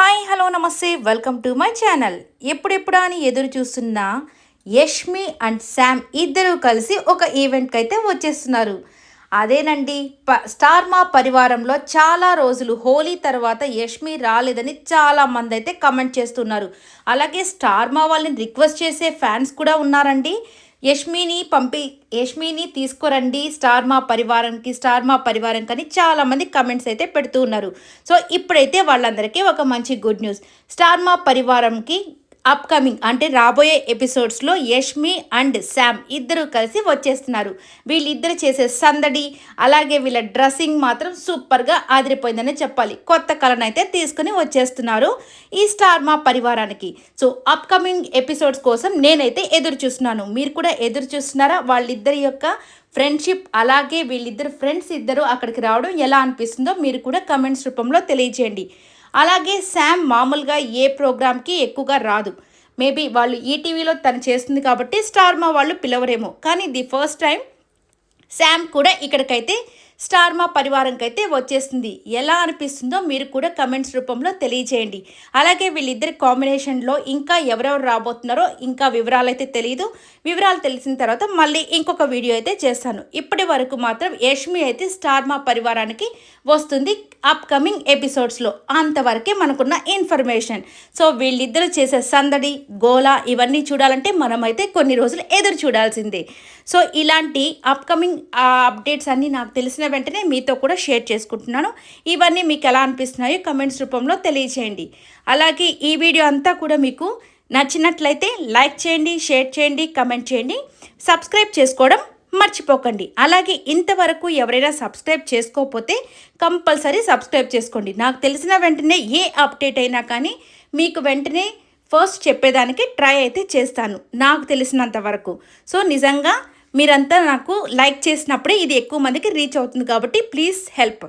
Hi hello నమస్తే welcome to my channel. ఎప్పుడెప్పుడా అని ఎదురు చూస్తున్న యష్మి అండ్ శామ్ ఇద్దరు కలిసి ఒక ఈవెంట్కి అయితే వచ్చేస్తున్నారు. అదేనండి ప స్టార్ మా పరివారంలో చాలా రోజులు హోలీ తర్వాత యష్మి రాలేదని చాలామంది అయితే కమెంట్ చేస్తున్నారు. అలాగే స్టార్ మా వాళ్ళని రిక్వెస్ట్ చేసే ఫ్యాన్స్ కూడా ఉన్నారండి. యష్మిని పంపి యష్మిని తీసుకురండి స్టార్ మా పరివారంకి స్టార్ మా పరివారం కానీ చాలామంది కమెంట్స్ అయితే పెడుతూ ఉన్నారు. సో ఇప్పుడైతే వాళ్ళందరికీ ఒక మంచి గుడ్ న్యూస్ స్టార్ మా పరివారంకి అప్కమింగ్ అంటే రాబోయే ఎపిసోడ్స్లో యష్మి అండ్ శామ్ ఇద్దరు కలిసి వచ్చేస్తున్నారు. వీళ్ళిద్దరు చేసే సందడి అలాగే వీళ్ళ డ్రెస్సింగ్ మాత్రం సూపర్గా ఆదిరిపోయిందని చెప్పాలి. కొత్త కళను అయితే తీసుకుని వచ్చేస్తున్నారు ఈ స్టార్ మా పరివారానికి. సో అప్కమింగ్ ఎపిసోడ్స్ కోసం నేనైతే ఎదురు చూస్తున్నాను. మీరు కూడా ఎదురు చూస్తున్నారా? వాళ్ళిద్దరి యొక్క ఫ్రెండ్షిప్ అలాగే వీళ్ళిద్దరు ఫ్రెండ్స్ ఇద్దరు అక్కడికి రావడం ఎలా అనిపిస్తుందో మీరు కూడా కమెంట్స్ రూపంలో తెలియజేయండి. అలాగే శామ్ మామూలుగా ఏ ప్రోగ్రామ్కి ఎక్కువగా రాదు. మేబీ వాళ్ళు ఈటీవీలో తను చేస్తుంది కాబట్టి స్టార్మా వాళ్ళు పిలవరేమో. కానీ ది ఫస్ట్ టైం శామ్ కూడా ఇక్కడికైతే స్టార్ మా పరివారంకి అయితే వచ్చేస్తుంది. ఎలా అనిపిస్తుందో మీరు కూడా కమెంట్స్ రూపంలో తెలియజేయండి. అలాగే వీళ్ళిద్దరి కాంబినేషన్లో ఇంకా ఎవరెవరు రాబోతున్నారో ఇంకా వివరాలు అయితే తెలియదు వివరాలు తెలిసిన తర్వాత మళ్ళీ ఇంకొక వీడియో అయితే చేస్తాను. ఇప్పటి వరకు మాత్రం యష్మి అయితే స్టార్ మా పరివారానికి వస్తుంది అప్కమింగ్ ఎపిసోడ్స్లో. అంతవరకే మనకున్న ఇన్ఫర్మేషన్. సో వీళ్ళిద్దరూ చేసే సందడి గోలా ఇవన్నీ చూడాలంటే మనమైతే కొన్ని రోజులు ఎదురు చూడాల్సిందే. సో ఇలాంటి అప్కమింగ్ అప్డేట్స్ అన్నీ నాకు తెలిసిన వెంటనే మీతో కూడా షేర్ చేసుకుంటున్నాను. ఇవన్నీ మీకు ఎలా అనిపిస్తున్నాయో కమెంట్స్ రూపంలో తెలియచేయండి. అలాగే ఈ వీడియో అంతా కూడా మీకు నచ్చినట్లయితే లైక్ చేయండి షేర్ చేయండి కమెంట్ చేయండి. సబ్స్క్రైబ్ చేసుకోవడం మర్చిపోకండి. అలాగే ఇంతవరకు ఎవరైనా సబ్స్క్రైబ్ చేసుకోకపోతే కంపల్సరీ సబ్స్క్రైబ్ చేసుకోండి. నాకు తెలిసిన వెంటనే ఏ అప్డేట్ అయినా కానీ మీకు వెంటనే ఫస్ట్ చెప్పేదానికి ట్రై అయితే చేస్తాను. నాకు తెలిసినంత వరకు. సో నిజంగా మీరంతా నాకు లైక్ చేసినప్పుడే ఇది ఎక్కువ మందికి రీచ్ అవుతుంది కాబట్టి ప్లీజ్ హెల్ప్.